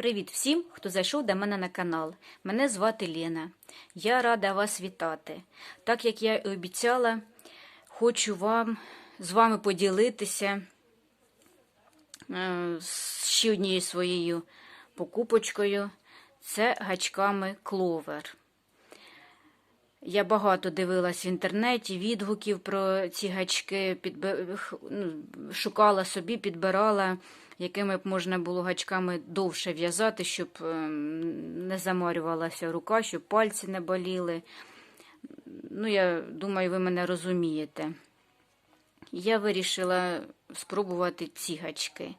Привіт всім, хто зайшов до мене на канал. Мене звати Лена. Я рада вас вітати. Так як я і обіцяла, хочу вам з вами поділитися е, ще однією своєю покупочкою. Це гачками кловер. Я багато дивилась в інтернеті, відгуків про ці гачки, підб... ну, шукала собі, підбирала, якими б можна було гачками довше в'язати, щоб ем, не замарювалася рука, щоб пальці не боліли. Ну, я думаю, ви мене розумієте. Я вирішила спробувати ці гачки.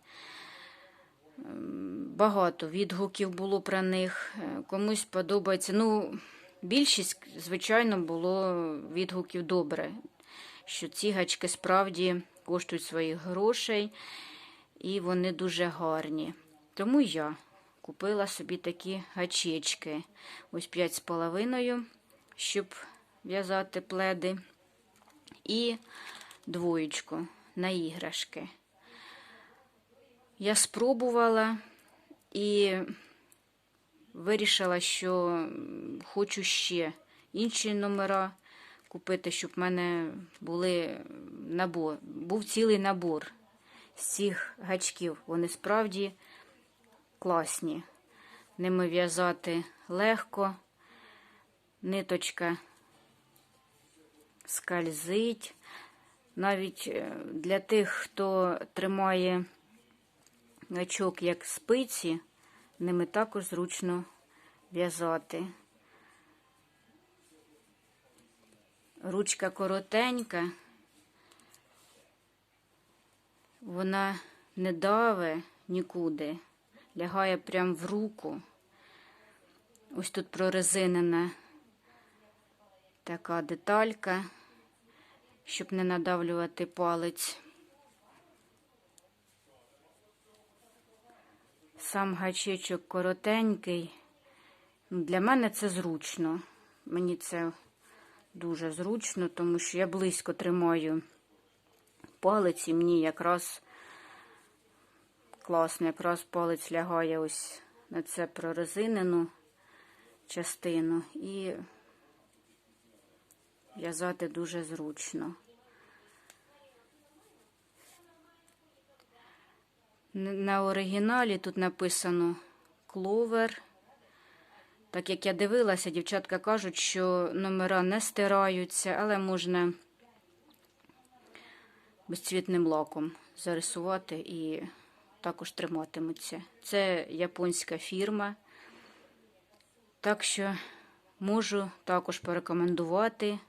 Ем, Багато відгуків було про них. Е, Комусь подобається. Ну, більшість, звичайно, було відгуків добре, що ці гачки справді коштують своїх грошей і вони дуже гарні. Тому я купила собі такі гачечки. Ось 5,5, щоб в'язати пледи. І двоєчку на іграшки. Я спробувала і вирішила, що хочу ще інші номера купити, щоб в мене були набор, був цілий набор з цих гачків. Вони справді класні. Ними в'язати легко, ниточка скользить. Навіть е, для тих, хто тримає гачок як спиці, ними також зручно в'язати. Ручка коротенька, вона не даве нікуди, лягає прямо в руку. Ось тут прорезинена така деталька, щоб не надавлювати палець. Сам гачечок коротенький. Для мене це зручно. Мені це дуже зручно, тому що я близько тримаю палець і мені якраз класно, якраз палець лягає ось на це прорезинену частину і в'язати дуже зручно. На оригіналі тут написано кловер. Так як я дивилася, дівчатка кажуть, що номера не стираються, але можна безцвітним лаком зарисувати і також триматимуться. Це японська фірма. Так що можу також порекомендувати.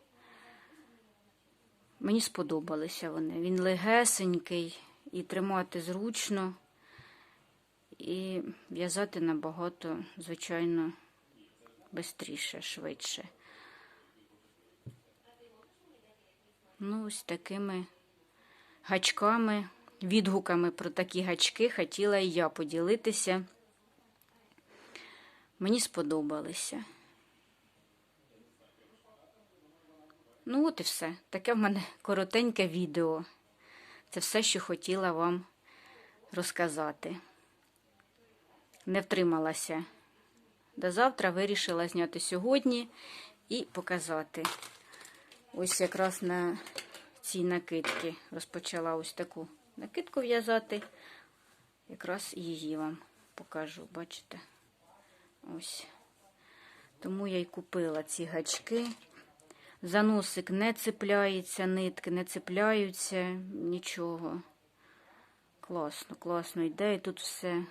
Мені сподобалися вони. Він легесенький і тримати зручно, і в'язати набагато, звичайно, швидше, швидше. Ну, ось такими гачками, відгуками про такі гачки хотіла і я поділитися. Мені сподобалися. Ну, от і все. Таке в мене коротеньке відео. Це все, що хотіла вам розказати. Не втрималася. До завтра вирішила зняти сьогодні і показати. Ось якраз на цій накидці розпочала ось таку накидку в'язати. Якраз її вам покажу, бачите? Ось. Тому я й купила ці гачки. За носик не цепляється, нитки не цепляються, нічого. Класно, класно йде, і тут все,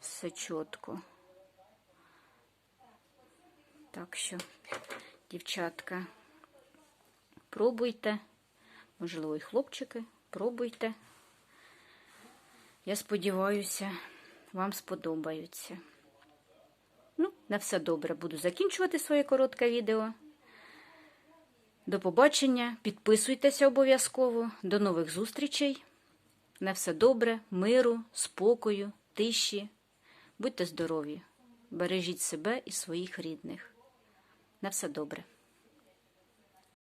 все чітко. Так що, дівчатка, пробуйте, можливо, і хлопчики, пробуйте. Я сподіваюся, вам сподобаються. Ну, на все добре. Буду закінчувати своє коротке відео. До побачення. Підписуйтеся обов'язково. До нових зустрічей. На все добре, миру, спокою, тиші. Будьте здорові. Бережіть себе і своїх рідних. На все добре.